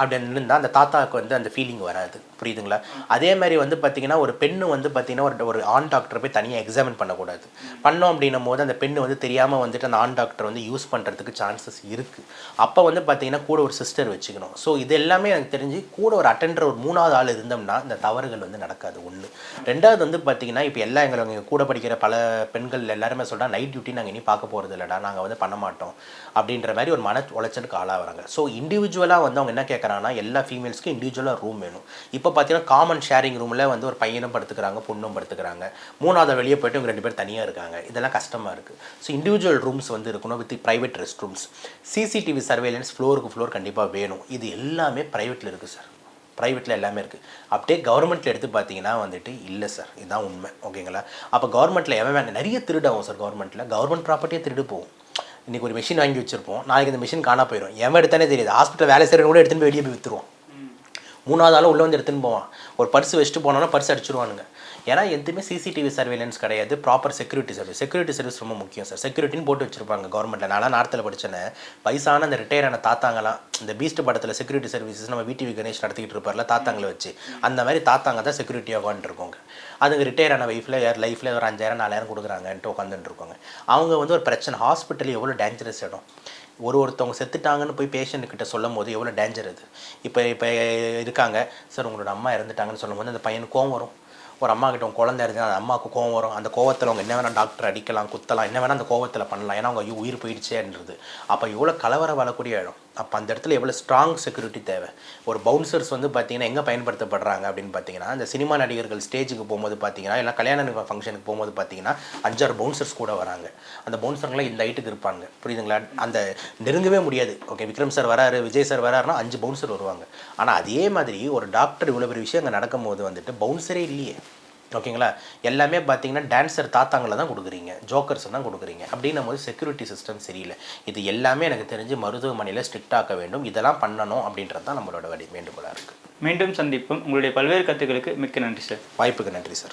Speaker 1: அப்படின்னு இருந்தால் அந்த தாத்தாவுக்கு வந்து அந்த ஃபீலிங் வராது. புரியுதுங்களா? அதே மாதிரி வந்து பார்த்தீங்கன்னா ஒரு பெண்ணு வந்து பார்த்தீங்கன்னா ஒரு ஒரு ஆண் டாக்டரை போய் தனியாக எக்ஸாமின் பண்ணக்கூடாது. பண்ணோம் அப்படின்னும் போது அந்த பெண்ணு வந்து தெரியாமல் வந்துட்டு அந்த ஆண் டாக்டர் வந்து யூஸ் பண்ணுறதுக்கு சான்சஸ் இருக்குது அப்போ வந்து பார்த்தீங்கன்னா கூட ஒரு சிஸ்டர் வச்சுக்கணும். ஸோ இது எல்லாமே எனக்கு தெரிஞ்சு கூட ஒரு அட்டெண்டர் ஒரு மூணாவது ஆள் இருந்தோம்னா இந்த தவறுகள் வந்து நடக்காது. ஒன்று ரெண்டாவது வந்து பார்த்தீங்கன்னா இப்போ எல்லா எங்களை கூட படிக்கிற பல பெண்கள் எல்லாருமே சொல்கிறாங்க நைட் டியூட்டி நாங்கள் இனி பார்க்க போகிறது இல்லைடா நாங்கள் வந்து பண்ண மாட்டோம். அப்படின்ற மாதிரி ஒரு மன உளைச்சலுக்கு ஆளாகிறாங்க. ஸோ இண்டிவிஜுவலாக வந்து அவங்க என்ன கேட்குறாங்கன்னா எல்லா ஃபீமேல்ஸ்க்கும் இண்டிவிஜுவலாக ரூம் வேணும். இப்போ பார்த்தீங்கன்னா காமன் ஷேரிங் ரூமில் வந்து ஒரு பையனும் படுத்துக்கிறாங்க பொண்ணும் படுத்துக்கிறாங்க. மூணாவது வெளியே போய்ட்டு இவங்க ரெண்டு பேர் தனியாக இருக்காங்க. இதெல்லாம் கஷ்டமாக இருக்குது ஸோ இண்டிவிஜுவல் ரூம்ஸ் வந்து இருக்கணும் with private rest rooms CCTV surveillance ஃப்ளோருக்கு ஃப்ளோர் கண்டிப்பாக வேணும். இது எல்லாமே ப்ரைவேட்டில் இருக்குது சார் ப்ரைவேட்டில் எல்லாமே இருக்குது அப்படியே கவர்மெண்ட்டில் எடுத்து பார்த்தீங்கன்னா வந்துட்டு இல்லை சார் இதுதான் உண்மை. ஓகேங்களா அப்போ கவர்மெண்ட்டில் எவன் வேணும் நிறைய திருடாகும் சார் கவர்மெண்ட்டில் கவர்மெண்ட் ப்ராப்பர்ட்டியே திருடு போகும். இன்றைக்கி ஒரு மிஷின் வாங்கி வச்சுருப்போம். நாளைக்கு இந்த மிஷின் காணா போயிடும் எவன் எடுத்தானே தெரியாது. ஹாஸ்பிட்டல் வேலை செய்கிறவங்க கூட எடுத்துகிட்டு போய் வெளியே போய் விற்றுருவோம் மூணாவது ஆளும் உள்ளே வந்து எடுத்துன்னு போவான். ஒரு பர்ஸ் வச்சுட்டு போனோன்னா பர்ஸ் அடிச்சிருவானுங்க. ஏன்னா எதுவுமே சிசிடிவி சர்வேலன்ஸ் கிடையாது. Proper security service security service ரொம்ப முக்கியம் சார் செக்யூரிட்டின்னு போட்டு வச்சிருப்பாங்க கவர்மெண்ட்டில் நான் நார்த்தில் படித்தேன்னு வயசான அந்த ரிட்டையர் ஆன தாத்தாங்கலாம் இந்த பீஸ்ட் படத்தில் செக்யூரிட்டி சர்வீசஸ் நம்ம விடிவி கணேஷ் நடத்திக்கிட்டு இருப்பார்ல தாத்தாங்களை வச்சு. அந்த மாதிரி தாத்தாங்க தான் செக்யூரிட்டியாக உட்காந்துருக்கோங்க அதுங்க ரிட்டையர் ஆன வைஃபில் யார் லைஃப்பில் ஒரு அஞ்சாயிரம் நாலாயிரம் கொடுக்குறாங்கன்ட்டு உட்காந்துட்டு இருக்கோங்க. அவங்க வந்து ஒரு பிரச்சனை. ஹாஸ்பிட்டல் எவ்வளோ டேஞ்சரஸ் இடம்? ஒரு ஒருத்தவங்க செத்துட்டாங்கன்னு போய் பேஷண்ட் கிட்ட சொல்லும் போது எவ்வளோ டேஞ்சர் அது? இப்போ இப்போ இருக்காங்க. சார் உங்களோட அம்மா இறந்துட்டாங்கன்னு சொல்லும்போது அந்த பையனுக்கு கோவம் வரும். ஒரு அம்மா கிட்ட உங்க குழந்தை இருந்து அந்த அம்மாவுக்கு கோவம் வரும். அந்த கோவத்தில் அவங்க என்ன வேணால் டாக்டர் அடிக்கலாம் குத்தலாம் என்ன வேணால் அந்த கோவத்தில் பண்ணலாம். ஏன்னா அவங்க ஐயோ உயிர் போயிடுச்சேன்றது அப்போ இவ்வளோ கலவரம் வரக்கூடிய இடம். அப்போ அந்த இடத்துல எவ்வளோ ஸ்ட்ராங் செக்யூரிட்டி தேவை. ஒரு பவுன்சர்ஸ் வந்து பார்த்தீங்கன்னா எங்கே பயன்படுத்தப்படுறாங்க அப்படின்னு பார்த்தீங்கன்னா இந்த சினிமா நடிகர்கள் ஸ்டேஜுக்கு போகும்போது பார்த்தீங்கன்னா இல்லை கல்யாண ஃபங்க்ஷனுக்கு போகும்போது பார்த்தீங்கன்னா அஞ்சாறு பவுன்சர்ஸ் கூட வராங்க. அந்த பவுன்சர்லாம் இந்த ஹைட்டுக்கு இருப்பாங்க. புரியுதுங்களா? அந்த நெருங்கவே முடியாது. ஓகே விக்ரம் சார் வராரு விஜய் சார் வராருன்னா அஞ்சு பவுன்சர் வருவாங்க. ஆனால் அதே மாதிரி ஒரு டாக்டர் இவ்வளோ பெரிய விஷயம் அங்கே நடக்கும்போது வந்துட்டு பவுன்சரே இல்லையே. ஓகேங்களா? எல்லாமே பார்த்தீங்கன்னா டான்சர் தாத்தாங்களை தான் கொடுக்குறீங்க. ஜோக்கர்ஸ் தான் கொடுக்குறீங்க. அப்படின்னும் போது செக்யூரிட்டி சிஸ்டம் சரியில்லை. இது எல்லாமே எனக்கு தெரிஞ்சு மருத்துவமனையில் ஸ்ட்ரிக்ட் ஆக்க வேண்டும். இதெல்லாம் பண்ணணும் அப்படின்றது தான் நம்மளோட வடி வேண்டுகோளாக இருக்குது
Speaker 2: மீண்டும் சந்திப்போம். உங்களுடைய பல்வேறு கருத்துக்களுக்கு மிக்க நன்றி சார்
Speaker 1: வாய்ப்புக்கு நன்றி சார்